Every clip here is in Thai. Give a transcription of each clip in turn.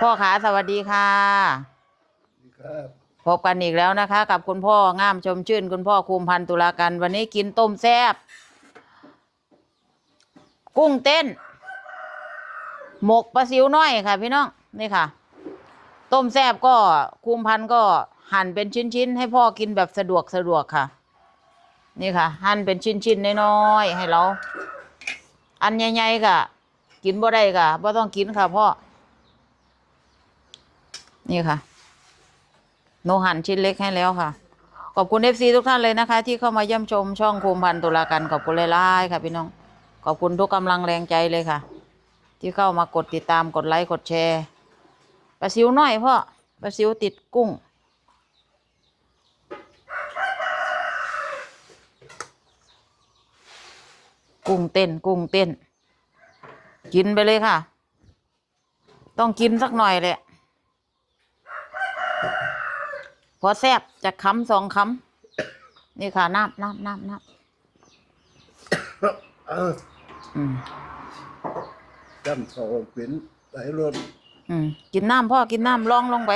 พ่อขาสวัสดีค่ะครับพบกันอีกแล้วนะคะ กับคุณพ่องามชมชื่น คุณพ่อคุมพันธ์ตุลากัน วันนี้กินต้มแซ่บกุ้งเต้น หมกปลาซิวน้อยค่ะ พี่น้องนี่ค่ะ ต้มแซ่บก็คุมพันธ์ก็หั่นเป็นชิ้นๆให้พ่อกินแบบสะดวกสะดวกค่ะ นี่ค่ะ หั่นเป็นชิ้นๆน้อยๆให้เรา อันใหญ่ๆก็กินบ่ได้ค่ะบ่ต้องกินค่ะพ่อ นี่ค่ะ โนหั่นชิ้นเล็กให้แล้วค่ะ ขอบคุณเอฟซีทุกท่านเลยนะคะ ที่เข้ามาเยี่ยมชมช่องคุมพันธ์ตุลากันขอบคุณหลายๆค่ะ พี่น้อง ขอบคุณทุกกำลังแรงใจเลยค่ะ ที่เข้ามากดติดตามกดไลค์กดแชร์ปลาซิวน้อยพ่อปลาซิวติดกุ้งกุ้งเต้นกุ้งเต้น กินไปเลยค่ะ ต้องกินสักหน่อยแหละ พ อแซบจะคำสองคำนี่ค่ะน้ำน้ำน้ำน้เออำอืมจำเขาเป็นสายรถอืมกินน้ำพ่อกินน้ำลองลงไป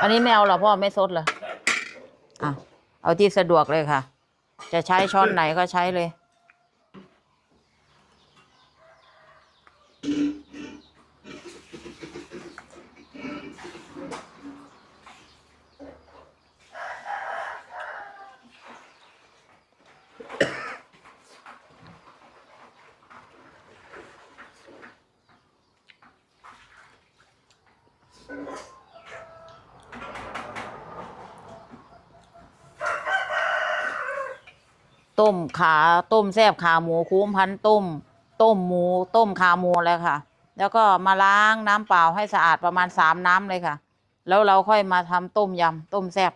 อันนี้ไม่เอาเหรอพ่อไม่ซดเหรออะเอาที่สะดวกเลยค่ะ จะใช้ช้อนไหนก็ใช้เลย ต้มขาต้มแซบขาหมูคุ้มพันต้ม ต้มหมู ต้มขาหมูเลยค่ะ แล้วก็มาล้างน้ำเปล่าให้สะอาดประมาณสามน้ำเลยค่ะ แล้วเราค่อยมาทำต้มยำต้มแซบ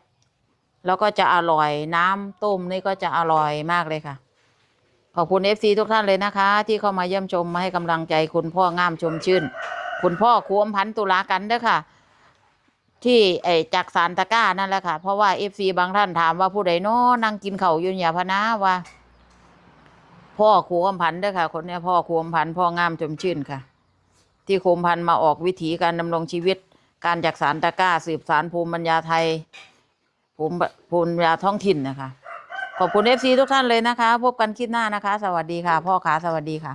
แล้วก็จะอร่อยน้ำต้มนี่ก็จะอร่อยมากเลยค่ะ ขอบคุณเอฟซีทุกท่านเลยนะคะ ที่เข้ามาเยี่ยมชมมาให้กำลังใจคุณพ่องามชมชื่น คุณพ่อควมพันตุลากันเด้อค่ะ ที่ไอจากสารตะกร้านั่นแหละค่ะ เพราะว่าเอฟซีบางท่านถามว่าผู้ใดโน้นั่งกินเข่าอยุนยาพนะว่า พ่อครูคมพันธ์เด้อค่ะ คนเนี้ยพ่อครูคมพันธ์พ่องามชมชื่นค่ะ ที่ครูคมพันธ์มาออกวิถีการดำรงชีวิต การจากสารตะกร้า สืบสารภูมิปัญญาไทย ภูมิภูมิปัญญาท้องถิ่นนะคะ ขอบคุณเอฟซีทุกท่านเลยนะคะ พบกันคลิปหน้านะคะ สวัสดีค่ะ พ่อขาสวัสดีค่ะ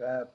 ครับ